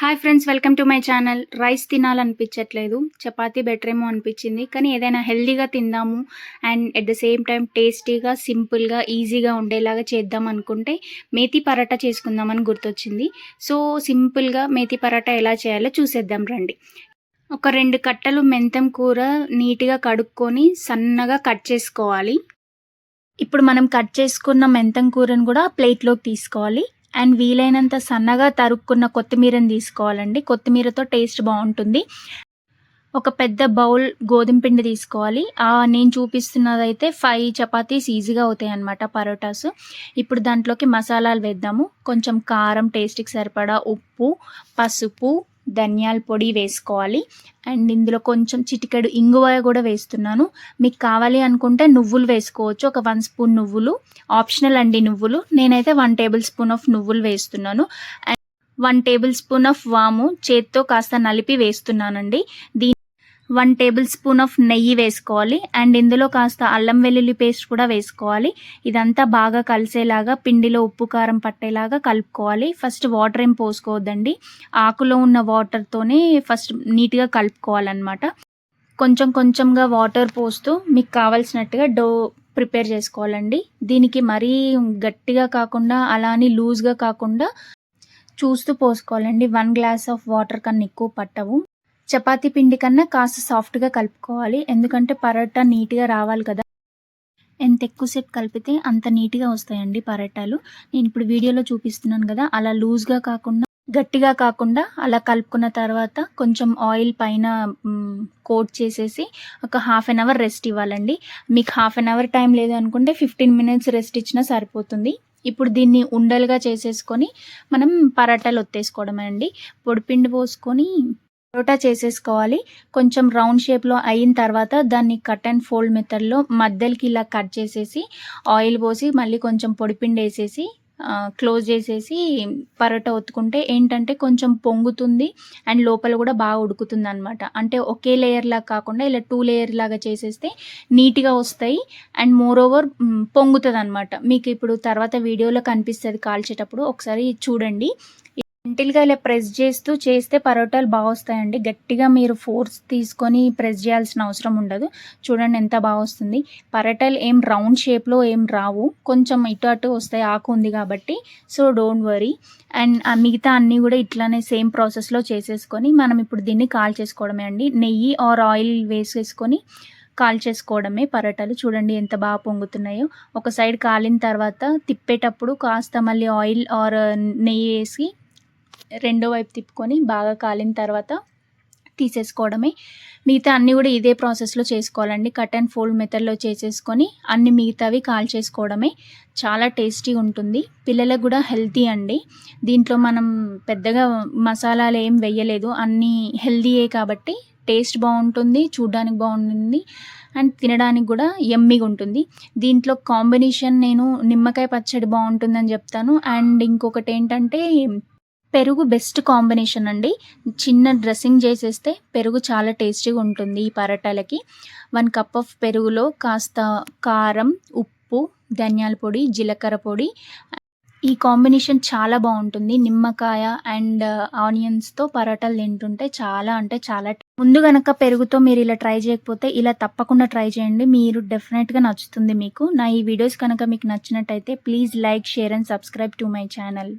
Hi friends welcome to my channel rice తినాలనిపించట్లేదు. Chapati better ఏమో అనిపించింది. కానీ ఏదైనా హెల్దీగా తిందాము and at the same time టేస్టీగా సింపుల్గా ఈజీగా ఉండేలాగా చేద్దాం అనుకుంటే మేతి పరాటా చేసుకుందామని గుర్తొచ్చింది. సో సింపుల్గా మేతి పరాటా ఎలా చేయాలో చూసేద్దాం రండి. ఒక రెండు కట్టలు మెంతం కూర నీట్గా కడుక్కొని సన్నగా కట్ చేసుకోవాలి. ఇప్పుడు మనం కట్ చేసుకున్న మెంతం కూరను కూడా ప్లేట్లోకి తీసుకోవాలి. అండ్ వీలైనంత సన్నగా తరుక్కున్న కొత్తిమీరని తీసుకోవాలండి. కొత్తిమీరతో టేస్ట్ బాగుంటుంది. ఒక పెద్ద బౌల్ గోధుమ పిండి తీసుకోవాలి. నేను చూపిస్తున్నదైతే ఫైవ్ చపాతీస్ ఈజీగా అవుతాయి అన్నమాట పరోటాస్. ఇప్పుడు దాంట్లోకి మసాలాలు వేద్దాము. కొంచెం కారం టేస్ట్కి సరిపడా ఉప్పు పసుపు ధనియాల పొడి వేసుకోవాలి. అండ్ ఇందులో కొంచెం చిటికెడు ఇంగువ కూడా వేస్తున్నాను. మీకు కావాలి అనుకుంటే నువ్వులు వేసుకోవచ్చు. ఒక వన్ స్పూన్ నువ్వులు. ఆప్షనల్ అండి నువ్వులు. నేనైతే వన్ టేబుల్ స్పూన్ ఆఫ్ నువ్వులు వేస్తున్నాను. And one tablespoon of వాము. చేత్తో కాస్త నలిపి వేస్తున్నానండి. దీని వన్ టేబుల్ స్పూన్ ఆఫ్ నెయ్యి వేసుకోవాలి. అండ్ ఇందులో కాస్త అల్లం వెల్లుల్లి పేస్ట్ కూడా వేసుకోవాలి. ఇదంతా బాగా కలిసేలాగా పిండిలో ఉప్పు కారం పట్టేలాగా కలుపుకోవాలి. ఫస్ట్ వాటర్ ఏం పోసుకోవద్దండి. ఆకులో ఉన్న వాటర్తోనే ఫస్ట్ నీట్గా కలుపుకోవాలన్నమాట. కొంచెం కొంచెంగా వాటర్ పోస్తూ మీకు కావాల్సినట్టుగా డో ప్రిపేర్ చేసుకోవాలండి. దీనికి మరీ గట్టిగా కాకుండా అలా అని లూజ్గా కాకుండా చూస్తూ పోసుకోవాలండి. వన్ గ్లాస్ ఆఫ్ వాటర్ కన్నా ఎక్కువ పట్టవు. చపాతీ పిండి కన్నా కాస్త సాఫ్ట్గా కలుపుకోవాలి. ఎందుకంటే పరోటా నీట్గా రావాలి కదా. ఎంత ఎక్కువసేపు కలిపితే అంత నీట్గా వస్తాయండి పరోటాలు. నేను ఇప్పుడు వీడియోలో చూపిస్తున్నాను కదా అలా లూజ్గా కాకుండా గట్టిగా కాకుండా అలా కలుపుకున్న తర్వాత కొంచెం ఆయిల్ పైన కోట్ చేసేసి ఒక హాఫ్ అన్ అవర్ రెస్ట్ ఇవ్వాలండి. మీకు హాఫ్ అన్ అవర్ టైం లేదు అనుకుంటే ఫిఫ్టీన్ మినిట్స్ రెస్ట్ ఇచ్చినా సరిపోతుంది. ఇప్పుడు దీన్ని ఉండలుగా చేసేసుకొని మనం పరాటాలు ఒత్తేసుకోవడం అండి. పొడిపిండి పోసుకొని పరోటా చేసేసుకోవాలి. కొంచెం రౌండ్ షేప్లో అయిన తర్వాత దాన్ని కట్ అండ్ ఫోల్డ్ మెథడ్లో మధ్యలోకి ఇలా కట్ చేసేసి ఆయిల్ పోసి మళ్ళీ కొంచెం పొడిపిండి వేసేసి క్లోజ్ చేసేసి పరోటా ఒత్తుకుంటే ఏంటంటే కొంచెం పొంగుతుంది అండ్ లోపల కూడా బాగా ఉడుకుతుంది అనమాట అంటే ఒకే లేయర్ లాగా కాకుండా ఇలా టూ లేయర్ లాగా చేసేస్తే నీట్గా వస్తాయి అండ్ మోర్ ఓవర్ పొంగుతుంది అనమాట మీకు ఇప్పుడు తర్వాత వీడియోలో కనిపిస్తుంది కాల్చేటప్పుడు ఒకసారి చూడండి. జెంటిల్గా ఇలా ప్రెస్ చేస్తూ చేస్తే పరోటాలు బాగా వస్తాయండి గట్టిగా మీరు ఫోర్స్ తీసుకొని ప్రెస్ చేయాల్సిన అవసరం ఉండదు. చూడండి ఎంత బాగా వస్తుంది పరోటాలు ఏం రౌండ్ షేప్లో ఏం రావు. కొంచెం ఇటు అటు వస్తాయి. ఆకు ఉంది కాబట్టి. సో డోంట్ వరీ అండ్ మిగతా అన్నీ కూడా ఇట్లానే సేమ్ ప్రాసెస్లో చేసేసుకొని మనం ఇప్పుడు దీన్ని కాల్ చేసుకోవడమే అండి. నెయ్యి ఆర్ ఆయిల్ వేసేసుకొని కాల్ చేసుకోవడమే పరోటాలు. చూడండి ఎంత బాగా పొంగుతున్నాయో. ఒక సైడ్ కాలిన తర్వాత తిప్పేటప్పుడు కాస్త మళ్ళీ ఆయిల్ ఆర్ నెయ్యి వేసి రెండో వైపు తిప్పుకొని బాగా కాలిన తర్వాత తీసేసుకోవడమే. మిగతా అన్నీ కూడా ఇదే ప్రాసెస్లో చేసుకోవాలండి. కట్ అండ్ ఫోల్డ్ మెథడ్లో చేసేసుకొని అన్ని మిగతావి కాల్ చేసుకోవడమే. చాలా టేస్టీ ఉంటుంది. పిల్లలకు కూడా హెల్తీ అండి. దీంట్లో మనం పెద్దగా మసాలాలు ఏం వెయ్యలేదు అన్నీ హెల్తీయే కాబట్టి టేస్ట్ బాగుంటుంది చూడడానికి బాగుంటుంది అండ్ తినడానికి కూడా ఎమ్మిగా ఉంటుంది. దీంట్లో కాంబినేషన్ నేను నిమ్మకాయ పచ్చడి బాగుంటుందని చెప్తాను. అండ్ ఇంకొకటి ఏంటంటే పెరుగు బెస్ట్ కాంబినేషన్ అండి. చిన్న డ్రెస్సింగ్ చేసేస్తే పెరుగు చాలా టేస్టీగా ఉంటుంది ఈ పరోటాలకి. వన్ కప్ ఆఫ్ పెరుగులో కాస్త కారం ఉప్పు ధనియాల పొడి జీలకర్ర పొడి. ఈ కాంబినేషన్ చాలా బాగుంటుంది. నిమ్మకాయ అండ్ uh, ఆనియన్స్తో పరోటాలు తింటుంటే చాలా అంటే చాలా ముందు కనుక పెరుగుతో మీరు ఇలా ట్రై చేయకపోతే ఇలా తప్పకుండా ట్రై చేయండి. మీరు డెఫినెట్గా నచ్చుతుంది మీకు. నా ఈ వీడియోస్ కనుక మీకు నచ్చినట్టయితే please like share and subscribe to my channel